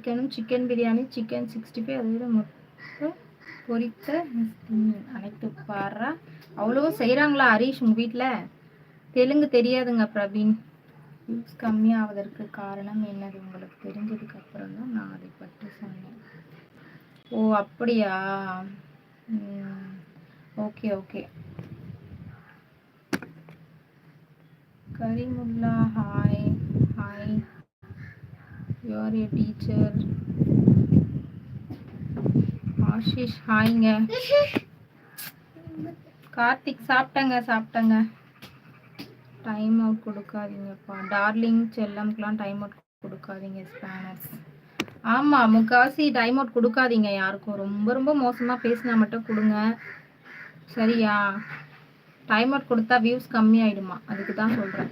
சிக்கனும் chicken biryani chicken sixty five அதை விட முட்டை பொரித்த அனைத்து பாரா. அவ்வளவும் செய்கிறாங்களா ஹரீஷ் உங்கள் வீட்டில் தெலுங்கு தெரியாதுங்க பிரவீன். வியூஸ் கம்மியாவதற்கு காரணம் என்னது உங்களுக்கு தெரிஞ்சதுக்கு அப்புறம் தான் நான் அதை பற்றி சொன்னேன். ஓ அப்படியா? Okay okay. Karimulla hi hi. You are a teacher Ashish ஹாய்ங்க Karthik சாப்பிட்டேங்க சாப்பிட்டேங்க. டைம் அவுட் கொடுக்காதீங்கப்பா. டார்லிங் செல்லம்க்குலாம் டைம் அவுட் கொடுக்காதீங்க ஸ்பேனர்ஸ் ஆமாம் முக்கால்வாசி டைம் அவுட் கொடுக்காதீங்க யாருக்கும். ரொம்ப ரொம்ப மோசமாக பேசினா மட்டும் கொடுங்க. சரியா? டைம் அவுட் கொடுத்தா வியூஸ் கம்மியாயிடுமா? அதுக்கு தான் சொல்கிறேன்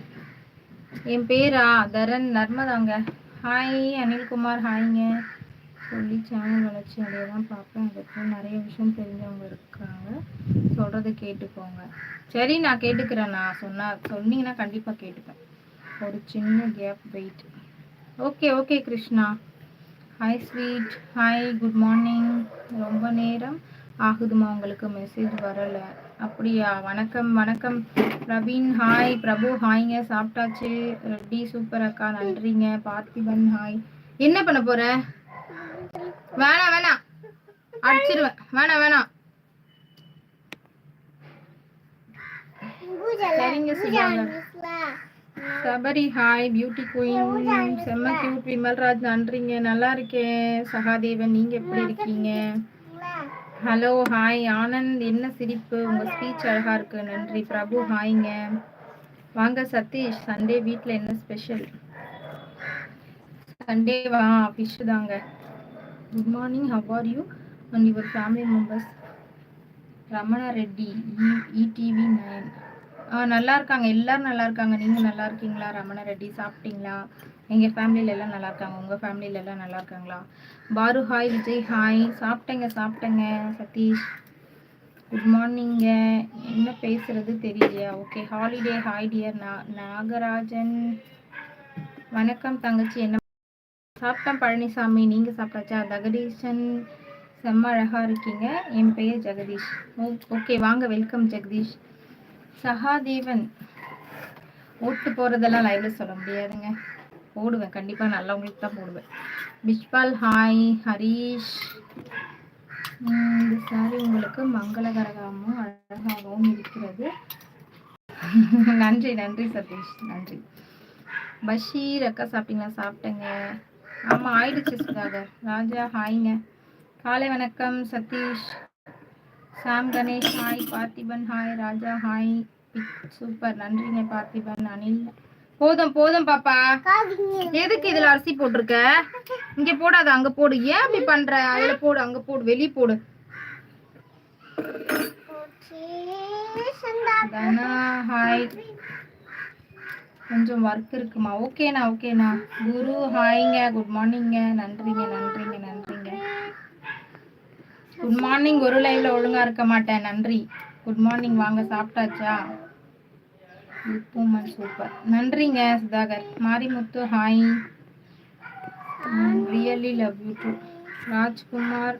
என் பேரா? தரன் நர்மதாங்க. ஹாய் அனில்குமார். ஹாய்ங்க சொல்லி சேனல் வளர்ச்சி அடைய தான் பார்ப்பேன் அதுக்கு நிறைய விஷயம் தெரிஞ்சவங்க இருக்காங்க. சொல்கிறத கேட்டுக்கோங்க. சரி நான் கேட்டுக்கிறேன். நான் சொன்னால் சொன்னீங்கன்னா கண்டிப்பாக கேட்டுப்பேன். ஒரு சின்ன gap wait okay okay Krishna. Hi sweet hi good morning ரொம்ப நேரம் ஆகுதுமா உங்களுக்கு? மெசேஜ் வரலை. அப்படியா? வணக்கம் வணக்கம். பிரவீன் ஹாய் பிரபு ஹாய்ங்க சாப்பிட்டாச்சு. ரெட்டி சூப்பர் அக்கா. நன்றிங்க. பார்த்திபன் ஹாய் என்ன பண்ண போற? வேணாம் வேணாம் அடிச்சிருவேன். வேணாம் வேணாம் சரிங்க சபரி ஹாய் பியூட்டி குயின் செம்ம கியூட் விமல்ராஜ் நன்றிங்க. நல்லா இருக்கேன். சகாதேவன் நீங்க எப்படி இருக்கீங்க? Hello hi Anand. என்ன சிரிப்பு? உங்க ஸ்பீச் அழகா இருக்கு. நன்றி. பிரபு ஹாய்ங்க வாங்க சதீஷ். சண்டே வீட்டில் என்ன ஸ்பெஷல் சண்டே வா ஃபிஷ் தாங்க. Good morning how are you and your family members Ramana Reddy ETV nine நல்லா இருக்காங்க எல்லாரும் நல்லா இருக்காங்க நீங்கள் நல்லா இருக்கீங்களா ரமணா ரெட்டி சாப்பிட்டீங்களா? எங்கள் ஃபேமிலியில எல்லாம் நல்லா இருக்காங்க உங்கள் ஃபேமிலியில எல்லாம் நல்லா இருக்காங்களா பாரு ஹாய் விஜய் ஹாய் சாப்பிட்டேங்க சாப்பிட்டேங்க சதீஷ். குட் மார்னிங்க என்ன பேசுறது தெரியலையா? ஓகே ஹாலிடே ஹாய் டியர் நா நாகராஜன். வணக்கம் தங்கச்சி. என்ன சாப்பிட்டேன் பழனிசாமி. நீங்கள் சாப்பிட்டாச்சா? ஜெகதீஷன் செம்ம அழகாக இருக்கீங்க. என் பெயர் ஜெகதீஷ். ஓ ஓகே வாங்க வெல்கம் ஜெகதீஷ். சகாதேவன். ஓட்டு போகிறதெல்லாம் லைவ்ல சொல்ல முடியாதுங்க. போடுவேன். கண்டிப்பாக நல்லவங்களுக்கு தான் போடுவேன். பிஷ்பால் ஹாய் ஹரீஷ். இந்த சாரி உங்களுக்கு மங்களகரமாகவும் அழகாகவும் இருக்கிறது. நன்றி நன்றி சதீஷ். நன்றி. பஷீர் அக்கா சாப்பிட்டீங்களா? சாப்பிட்டேங்க. ஆமாம் ஆயிடுச்சு சுதாகர். ராஜா ஹாய்ங்க. காலை வணக்கம் Satish. Sam Ganesh hi Parthiban hi Raja hi super. நன்றிங்க பார்த்திபன் அனில். போதும் போதும் பாப்பா. எதுக்கு இதுல அரிசி போட்டிருக்க? இங்க போடாத அங்க போடு. ஏன் அப்படி பண்ற? அதுல போடு அங்க போடு வெளியே போடு. ஹாய். கொஞ்சம் ஒர்க் இருக்குமா? ஓகேண்ணா ஓகேண்ணா. குரு ஹாய்ங்க. குட் மார்னிங்க நன்றிங்க நன்றிங்க நன்றி. குட் மார்னிங் ஒரு லைவ்ல ஒழுங்கா இருக்க மாட்டேன். நன்றி. குட் மார்னிங் வாங்க சாப்பிட்டாச்சா? உப்புமன் சூப்பர் நன்றிங்க Sudhakar. Marimuthu hi really love you too Rajkumar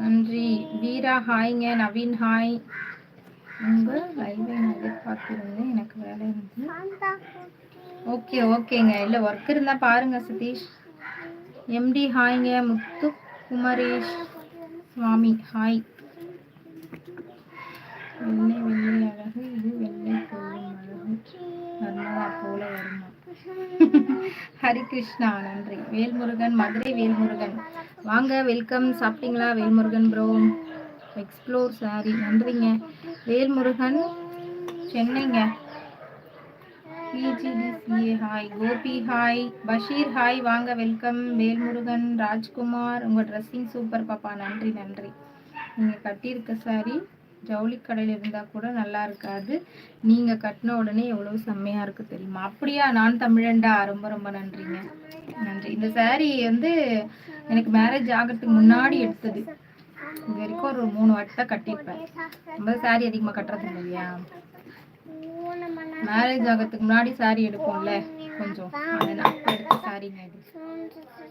நன்றி. வீரா ஹாய்ங்க நவீன் ஹாய் உங்க லைவை நான் எதிர்பார்த்திருந்தேன். எனக்கு வேலை இருந்து ஓகே ஓகேங்க இல்லை ஒர்க் இருந்தால் பாருங்க சதீஷ். எம்டி ஹாய்ங்க முத்து குமரேஷ். சுவாமி ஹாய் வெள்ளை வெள்ளை அழகு இது வெள்ளை போலும் அழகு. நர்மதா போல வருமா. ஹரிகிருஷ்ணா நன்றி. வேல்முருகன் மதுரை வேல்முருகன். வாங்க வெல்கம் சாப்பிட்டீங்களா? வேல்முருகன் ப்ரோ எக்ஸ்ப்ளோர் சாரி நன்றிங்க. Velmurugan சென்னைங்க. PGDCA hi Gopi hi Basheer hi வாங்க வெல்கம் வேல்முருகன் ராஜ்குமார் உங்கள் ட்ரெஸ்ஸிங் சூப்பர் பாப்பா. நன்றி நன்றி. நீங்கள் கட்டியிருக்க சாரி ஜவுளி கடையில் இருந்தால் கூட நல்லா இருக்காது. நீங்கள் கட்டின உடனே எவ்வளோ செம்மையாக இருக்குது தெரியுமா? அப்படியா? நான் தமிழன்டா ரொம்ப ரொம்ப நன்றிங்க. நன்றி. இந்த saree வந்து எனக்கு மேரேஜ் ஆகிறதுக்கு முன்னாடி எடுத்தது. இது வரைக்கும் ஒரு மூணு வாட்டி தான் கட்டியிருப்பேன். ரொம்ப saree அதிகமாக கட்டுறது இல்லையா? மேரேஜ் ஆகிறதுக்கு முன்னாடி சாரி எடுப்போம்ல கொஞ்சம். அதனால எடுத்த சாரிங்க இது.